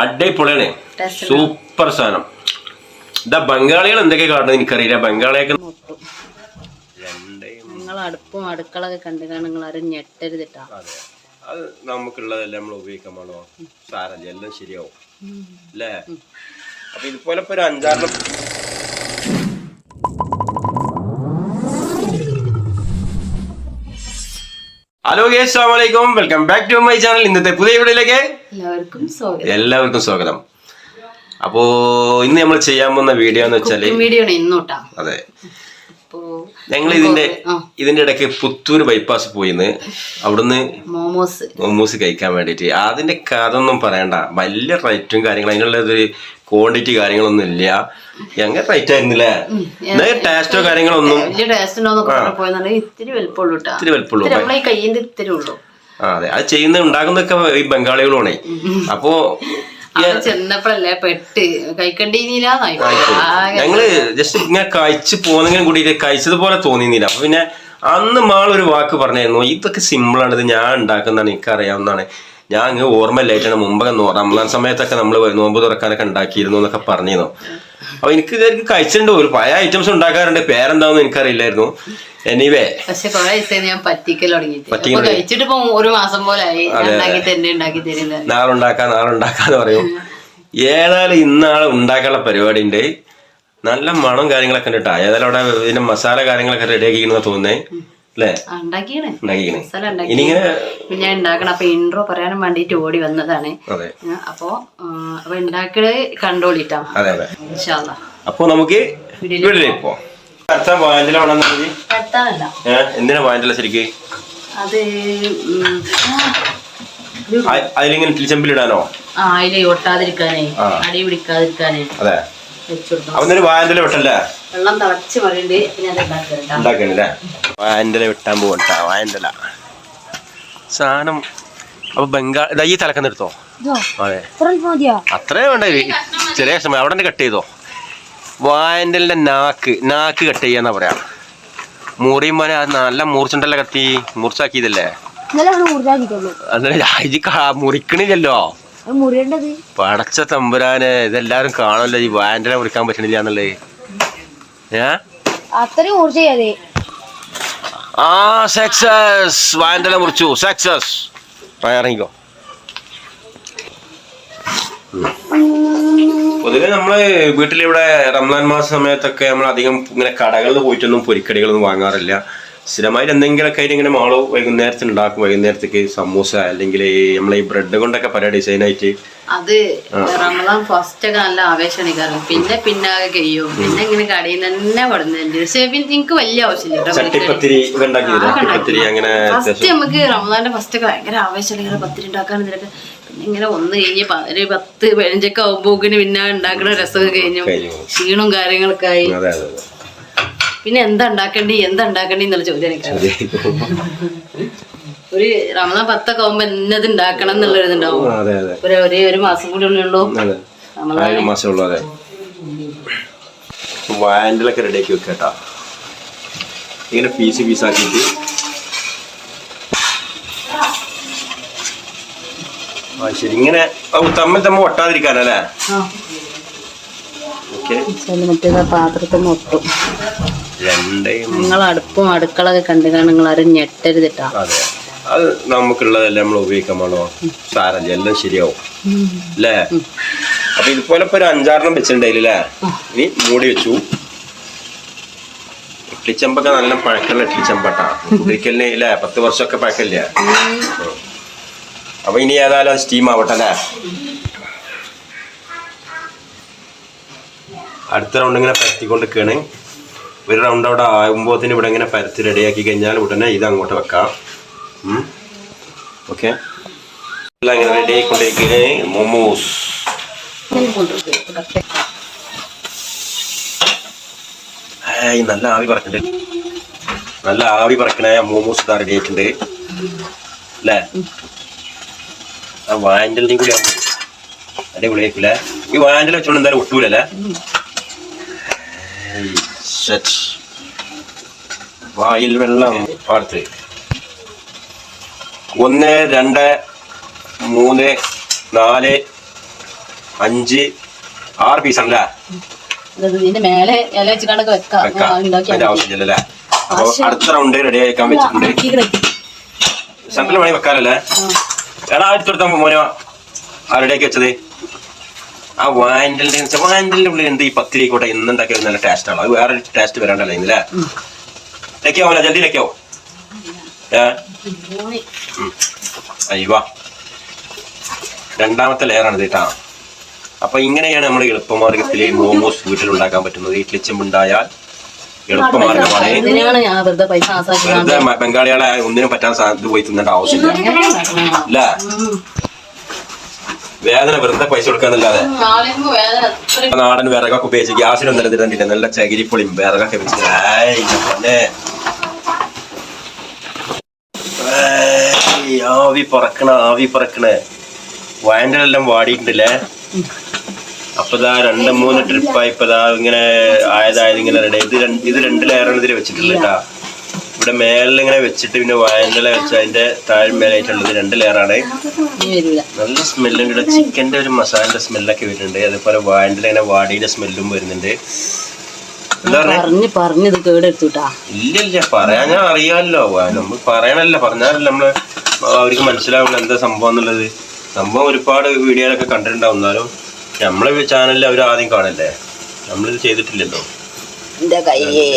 അടിപൊളിയാണ്. സൂപ്പർ സാധനം. ഇതാ ബംഗാളികൾ എന്തൊക്കെ കാണുന്നത് എനിക്കറിയില്ല. ബംഗാളിയൊക്കെ നിങ്ങൾ അടുപ്പും അടുക്കളൊക്കെ കണ്ടു കാണും. നിങ്ങൾ ആരും ഞെട്ടരുതിട്ടാ. അതെ. അത് നമുക്കുള്ളതെല്ലാം നമ്മൾ ഉപയോഗിക്കാൻ പാടോ. സാരല്ല എല്ലാം ശരിയാവും. അല്ലേ? അപ്പൊ ഇതുപോലെ ഇപ്പൊ ഒരു അഞ്ചാറെണ്ണം ഹലോ ഗേ അസ്സാമലൈക്കും welcome back to my channel ഇന്നത്തെ പുതിയ വീഡിയോയിലേക്ക് എല്ലാവർക്കും സ്വാഗതം. എല്ലാവർക്കും സ്വാഗതം. അപ്പോ ഇന്ന് നമ്മൾ ചെയ്യാൻ പോകുന്ന വീഡിയോ എന്ന് വെച്ചാൽ വീഡിയോ അതെ. ഞങ്ങൾ ഇതിന്റെ ഇതിന്റെ ഇടയ്ക്ക് പുത്തൂർ ബൈപ്പാസ് പോയിന്ന്. അവിടുന്ന് മോമോസ്. മോമോസ് കഴിക്കാൻ വേണ്ടിയിട്ട്. അതിന്റെ കഥ ഒന്നും പറയണ്ട. വലിയ റേറ്റും കാര്യങ്ങളും അതിനുള്ള ഒരു ക്വാണ്ടിറ്റി കാര്യങ്ങളൊന്നും ഇല്ല. എങ്ങനെ റേറ്റ് ആയിരുന്നില്ലേ? ടേസ്റ്റോ കാര്യങ്ങളൊന്നും ഇത്തിരി വലുപ്പമുള്ളൂ ഉള്ളൂ. ആ അതെ. അത് ചെയ്യുന്ന ഉണ്ടാക്കുന്നൊക്കെ ഈ ബംഗാളികളുമാണേ അപ്പോ ചെന്നപ്പോഴല്ലേ പെട്ട്. കഴിക്കണ്ടീനില്ലാന്നായി ഞങ്ങൾ ജസ്റ്റ് ഇങ്ങനെ കഴിച്ച് പോന്നെങ്കിലും കൂടി കഴിച്ചതുപോലെ തോന്നിയില്ല അപ്പൊ പിന്നെ അന്ന് മാൾ ഒരു വാക്ക് പറഞ്ഞായിരുന്നു ഇതൊക്കെ സിമ്പിൾ ആണ് ഇത് ഞാൻ ഉണ്ടാക്കുന്നതാണ് എനിക്ക് അറിയാവുന്നതാണ് ഞാൻ അങ്ങ് ഓർമ്മയില്ലായിട്ടാണ് മുമ്പൊക്കെ റംസാൻ സമയത്തൊക്കെ നമ്മൾ നോമ്പ് തുറക്കാനൊക്കെ ഉണ്ടാക്കിയിരുന്നു എന്നൊക്കെ പറഞ്ഞിരുന്നു. അപ്പൊ എനിക്ക് കഴിച്ചിട്ടുണ്ട് ഒരു പല ഐറ്റംസ് ഉണ്ടാക്കാറുണ്ട് പേരെന്താണെന്ന് എനിക്കറിയില്ലായിരുന്നു. എനിവേ പക്ഷെ കൊറേ ദിവസം ഞാൻ പറ്റിക്കൽ പറ്റിക്കൽ കഴിച്ചിട്ട് ഇപ്പൊ ഒരു മാസം പോലെ ആയി. ഉണ്ടാക്കി തന്നെ ഉണ്ടാക്കി തരുന്നത് നാളെ ഉണ്ടാക്കാം നാളെ ഉണ്ടാക്കാന്ന് പറയും. ഏതായാലും ഇന്നാളെ ഉണ്ടാക്കാനുള്ള പരിപാടി ഉണ്ട് നല്ല മണം കാര്യങ്ങളൊക്കെ ഉണ്ട് കേട്ടോ ഏതായാലും അവിടെ ഇതിന്റെ മസാല കാര്യങ്ങളൊക്കെ റെഡി ആക്കിക്കണെന്ന് തോന്നുന്നേ. അല്ലേ? ഉണ്ടാക്കിയാണ്. ഉണ്ടാക്കിക്കണേ ഉണ്ടാക്കി. ഇനി ഇങ്ങനെ പിന്നെ ഞാൻ ഉണ്ടാക്കണം. അപ്പൊ ഇൻട്രോ പറയാനും വേണ്ടിട്ട് ഓടി വന്നതാണ്. ആ, അപ്പൊ ഉണ്ടാക്കിയത് കണ്ടോളിട്ടാ. അപ്പൊ നമുക്ക് വീട്ടിലേക്ക് പോവാം. അടുത്ത വാഞ്ചല വേണം എന്തിനാ വാഞ്ചല ശരിക്ക്? അതിലിങ്ങനെ ചെമ്പിലിടാനോ ആ അതിൽ ഒട്ടാതിരിക്കാനേ. അടി പിടിക്കാതിരിക്കാനേ. അതെ. വിട്ടല്ലേ വെള്ളം തിളച്ച് ഉണ്ടാക്കണല്ലേ വിട്ടാൻ പോകട്ടാ വായന്തല സാധനം അപ്പൊ ബംഗാൾ ഇതാ ഈ തലക്കം എടുത്തോ? അതെ. അത്രേ വേണ്ട. ചെറിയ സമയം അവിടെ തന്നെ കട്ട് ചെയ്തോ? വായന്തലിന്റെ നാക്ക് നാക്ക് കട്ട് ചെയ്യാന്നാ പറയാ. മുറിയുമ്പോനെ അത് നല്ല മൂർച്ചുണ്ടല്ലോ കത്തി. മൂർച്ചാക്കിയതല്ലേ? മുറിക്കണില്ലല്ലോ? പടച്ച തമ്പുരാന് ഇതെല്ലാരും കാണുമല്ലോ ഈ വാൻഡലെ മുറിക്കാൻ പറ്റണില്ല എന്നുള്ളത്. ഏ? അത്രയും ഊർജ ആ സക്സസ് വാൻഡലെ മുറിച്ചു. സക്സസ് ഇറങ്ങിക്കോ. പൊതുവെ നമ്മൾ വീട്ടിലിവിടെ റംസാൻ മാസ സമയത്തൊക്കെ നമ്മൾ അധികം ഇങ്ങനെ കടകളിൽ പോയിട്ടൊന്നും പൊരിക്കടികളൊന്നും വാങ്ങാറില്ല. സ്ഥിരമായിട്ട് എന്തെങ്കിലുമൊക്കെ ആയിട്ട് ഇങ്ങനെ മാൾ വൈകുന്നേരത്തിന് ഉണ്ടാക്കും വൈകുന്നേരത്തേക്ക് സമൂസ അല്ലെങ്കിൽ നമ്മളെ ഈ ബ്രെഡ് കൊണ്ടൊക്കെ പല ഡിസൈൻ ആയിട്ട് അത് റമദാൻ ഫസ്റ്റ് ഒക്കെ നല്ല ആവേശമാണ് കാരണം പിന്നെ പിന്നാകെ കഴിയും. പിന്നെ ഇങ്ങനെ കടയിൽ തന്നെ കൊടുക്കുന്നുണ്ട് പക്ഷെ എനിക്ക് വലിയ ആവശ്യമില്ല. അങ്ങനെ ഫസ്റ്റ് നമുക്ക് റമദാന്റെ ഫസ്റ്റ് ഒക്കെ ഭയങ്കര ആവേശമാണ് ഇങ്ങനെ പത്തിരി ഉണ്ടാക്കാൻ ഇതിലൊക്കെ ഇങ്ങനെ ഒന്ന് കഴിഞ്ഞ് ഒരു പത്ത് പതിനഞ്ചൊക്കെ ആവുമ്പോക്കിന് പിന്നെ ഉണ്ടാക്കുന്ന രസമൊക്കെ കഴിഞ്ഞു. ക്ഷീണും ക്ഷീണവും കാര്യങ്ങളൊക്കെ ആയി പിന്നെ എന്താ ഉണ്ടാക്കണ്ടി എന്താ ഉണ്ടാക്കണ്ടി എന്നുള്ള ചോദ്യം ഒരു റമദാൻ പത്തൊക്കെ ആവുമ്പോ എന്നത് ഉണ്ടാക്കണം എന്നുള്ളൊരു ഇതുണ്ടാവും. ഒരു ഒരേ ഒരു മാസം കൂടി ഉള്ളൂ വാൻഡിലൊക്കെ റെഡിയാക്കി വെക്കട്ടാ കേട്ടോ. ഇങ്ങനെ പീസ് പീസ് ശരി. ഇങ്ങനെ തമ്മിൽ തമ്മിൽ ഒട്ടാതിരിക്കാനല്ലേ? മറ്റേതാ പാത്രത്തിൽ നിങ്ങൾ അടുപ്പും അടുക്കളൊക്കെ കണ്ടിട്ടാണ് കാണും നിങ്ങൾ ആരും ഞെട്ടരുതിട്ടാ. അതെ. അത് നമുക്കുള്ളതെല്ലാം നമ്മൾ ഉപയോഗിക്കാൻ പാടോ സാരല്ല എല്ലാം ശരിയാവും. അല്ലേ? അപ്പൊ ഇതുപോലെ ഇപ്പൊ ഒരു അഞ്ചാറെണ്ണം വെച്ചിട്ടുണ്ടായില്ലേ ഇനി മൂടി വെച്ചു. ഇഡ്ലിച്ചമ്പൊക്കെ നല്ല പഴക്കമുള്ള ഇഡ്ലിച്ചമ്പട്ടാ ഒരിക്കലിന് ഇല്ലേ? പത്ത് വർഷമൊക്കെ പഴക്കല്ലേ അപ്പൊ ഇനി ഏതായാലും സ്റ്റീം ആവട്ടെ അല്ലേ? അടുത്ത റൗണ്ട് ഇങ്ങനെ പരത്തിക്കൊണ്ടിരിക്കുകയാണ് ഒരു റൗണ്ട് അവിടെ ആകുമ്പോഴത്തേന് ഇവിടെ ഇങ്ങനെ പരത്തി റെഡിയാക്കി കഴിഞ്ഞാൽ ഉടനെ ഇത് അങ്ങോട്ട് വെക്കാം. ഓക്കെ ഇങ്ങനെ റെഡി ആയിക്കൊണ്ടിരിക്കുകയാണ് മൊമോസ് നല്ല ആവി പറക്കുന്നുണ്ട് നല്ല ആവി പറക്കണ മോമോസ് ഇതാ റെഡി ആയിട്ടുണ്ട്. അല്ലേ? ആ വാൻഡലിനെയും കൂടി ആവുമ്പോ അടിപൊളിയായിരിക്കില്ലേ ഈ വാൻഡൽ വെച്ചോണ്ട് എന്തായാലും ഒട്ടൂലല്ലേ? വായിൽ വെള്ളം. പാടത്ത്. ഒന്ന് രണ്ട് മൂന്ന് നാല് അഞ്ച് ആറ് പീസ് ഉണ്ടല്ലേ ഇതിന്റെ മേലെ ഇല വെച്ചിട്ടൊക്കെ വെക്കാം. വെക്കാം. ഞാൻ ഉണ്ടാക്കി അതിന്റെ ആവശ്യമില്ലല്ലേ? അപ്പൊ അടുത്ത റൗണ്ട് റെഡി ആക്കാൻ വെച്ചിട്ടുണ്ട്. സെന്ററിൽ വേണമെങ്കിൽ വെക്കാനല്ലേ എടാ എടുത്തെടുത്താ മോനോ. ആരുടെയൊക്കെ വെച്ചത്. ആ വാൻഡലിന്റെ വാൻഡലിന്റെ ഉള്ളിൽ എന്ത് ഈ പത്തിരിക്കോട്ടെ ഇന്നെന്തൊക്കെ നല്ല ടേസ്റ്റ് ആണോ. അത് വേറെ ടേസ്റ്റ് വരാണ്ടല്ലേ ഇന്നലെ? ലെക്കാവോ ജൽദി ലെക്കാവോ അയ്യോ രണ്ടാമത്തെ ലെയറാണ് ഇതിട്ടാ കേട്ടാ. അപ്പൊ ഇങ്ങനെയാണ് നമ്മൾ എളുപ്പമാർഗത്തിൽ മോമോസ് വീട്ടിൽ ഉണ്ടാക്കാൻ പറ്റുന്നത് ഇഡ്ലിച്ചമ്പുണ്ടായാൽ എളുപ്പമാർഗമാണ് വെറുതെ ബംഗാളികളെ ഒന്നിനും പറ്റാൻ സാധ്യത പോയി തിന്നേണ്ട ആവശ്യമില്ല. അല്ല വേദന വെറുതെ പൈസ കൊടുക്കാന്നല്ലാതെ. നാടൻ വിറകൊക്കെ ഉപയോഗിച്ച് ഗ്യാസിലൊന്നും നിലനിർത്തില്ല നല്ല ചകിരിപ്പൊളിയും വിറകൊക്കെ വെച്ച് ആവി പറക്കണ ആവി പറക്കണ. വയന്റെല്ലാം വാടിയിട്ടുണ്ടല്ലേ? അപ്പൊ ഇതാ രണ്ട് മൂന്ന് ട്രിപ്പായി ഇപ്പൊ ഇതാ ഇങ്ങനെ ആയതായത് ഇങ്ങനെ റെഡി ഇത് രണ്ട് ഇത് രണ്ട് ലെയറാണ് ഇതിൽ വെച്ചിട്ടുള്ളത് കേട്ടാ ഇവിടെ മേളിൽ ഇങ്ങനെ വെച്ചിട്ട് പിന്നെ വയന്റെല വെച്ച് അതിന്റെ താഴ്മേലായിട്ടുള്ളത് രണ്ട് ലെയറാണ് നല്ല സ്മെല്ലും കൂടെ ചിക്കന്റെ ഒരു മസാലയുടെ സ്മെല്ലൊക്കെ വരുന്നുണ്ട്. അതേപോലെ വാഴന്റെ ഇങ്ങനെ വാടിയുടെ സ്മെല്ലും വരുന്നുണ്ട്. പറഞ്ഞു പറഞ്ഞേ? പറഞ്ഞ് പറഞ്ഞ് ഇത് കേടെടുത്തുട്ടാ. ഇല്ല ഇല്ല. പറയാൻ ഞാൻ അറിയാമല്ലോ നമ്മൾ പറയണല്ല. പറഞ്ഞാലല്ല നമ്മൾ അവർക്ക് മനസ്സിലാവില്ല എന്താ സംഭവം എന്നുള്ളത്. സംഭവം ഒരുപാട് വീഡിയോയിലൊക്കെ കണ്ടിട്ടുണ്ടാവും എന്നാലും. നമ്മളെ ചാനലിൽ അവർ ആദ്യം കാണല്ലേ? നമ്മളിത് ചെയ്തിട്ടില്ലല്ലോ. എന്റെ കയ്യേ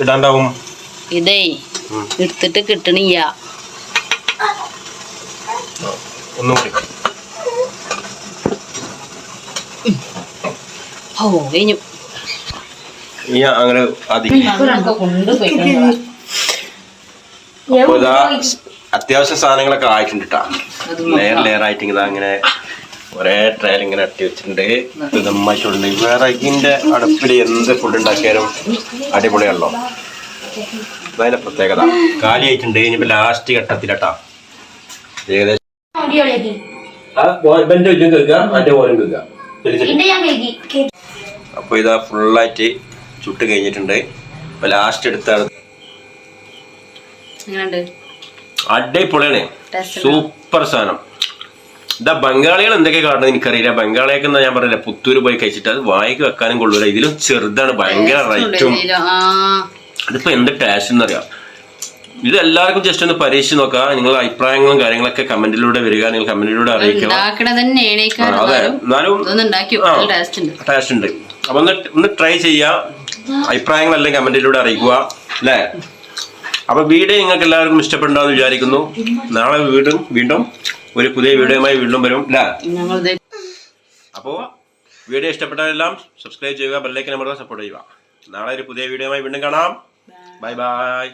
ഇടാണ്ടാവും. ഇതേ. എടുത്തിട്ട് കിട്ടണില്ല. ഒന്നും കൂടി. ഓ കഴിഞ്ഞു അങ്ങനെ അധികം. കൊണ്ടുപോയി. അപ്പൊ ഇതാ അത്യാവശ്യ സാധനങ്ങളൊക്കെ ആയിട്ടുണ്ട് കേട്ടാ ലെയർ ലെയർ ആയിട്ട് ഇതാ അങ്ങനെ ഒരേ ട്രയൽ ഇങ്ങനെ അട്ടി വെച്ചിട്ടുണ്ട്. വേറെ വിറകിന്റെ അടുപ്പിൽ എന്ത് ഫുഡ് ഉണ്ടാക്കിയാലും അടിപൊളിയാണല്ലോ. അതതിന്റെ പ്രത്യേകത. കാലിയായിട്ടുണ്ട് ഇനിയിപ്പോ ലാസ്റ്റ് ഘട്ടത്തിലട്ടാ ഏകദേശം അതിന്റെ അപ്പൊ ഇതാ ഫുള്ളായിട്ട് ചുട്ട് കഴിഞ്ഞിട്ടുണ്ട്. അപ്പൊ ലാസ്റ്റ് എടുത്താണ് അടിപൊളിയാണ്. സൂപ്പർ സാധനം. ഇതാ ബംഗാളികൾ എന്തൊക്കെ കാണുന്നത് എനിക്കറിയില്ല. ബംഗാളിയൊക്കെ എന്നാ ഞാൻ പറഞ്ഞില്ല? പുത്തൂര് പോയി കഴിച്ചിട്ട് അത് വായിക്ക് വെക്കാനും കൊള്ളൂല. ഇതിലും ചെറുതാണ് ഭയങ്കര റൈറ്റും അതിപ്പോ എന്ത് ടേസ്റ്റ് എന്നറിയാം? ഇത് എല്ലാവർക്കും ജസ്റ്റ് ഒന്ന് പരീക്ഷിച്ച് നോക്കാം. നിങ്ങളുടെ അഭിപ്രായങ്ങളും കാര്യങ്ങളൊക്കെ കമന്റിലൂടെ വരിക. നിങ്ങൾ കമന്റിലൂടെ അറിയിക്കുക. അതെ. എന്നാലും ടേസ്റ്റ് ഉണ്ട്. അപ്പൊ ഒന്ന് ഒന്ന് ട്രൈ ചെയ്യാം. അഭിപ്രായങ്ങളെല്ലാം കമന്റിലൂടെ അറിയിക്കുക. അല്ലേ? അപ്പൊ വീഡിയോ നിങ്ങൾക്ക് എല്ലാവർക്കും ഇഷ്ടപ്പെട്ടുണ്ടാവും വിചാരിക്കുന്നു. നാളെ വീണ്ടും വീണ്ടും ഒരു പുതിയ വീഡിയോയുമായി വീണ്ടും വരും അല്ല? അപ്പോ അപ്പോൾ വീഡിയോ ഇഷ്ടപ്പെട്ടവരെല്ലാം സബ്സ്ക്രൈബ് ചെയ്യുക ബെല്ലൈക്കൻ നമ്മുടെ സപ്പോർട്ട് ചെയ്യുക. നാളെ ഒരു പുതിയ വീഡിയോയുമായി വീണ്ടും കാണാം. Bye bye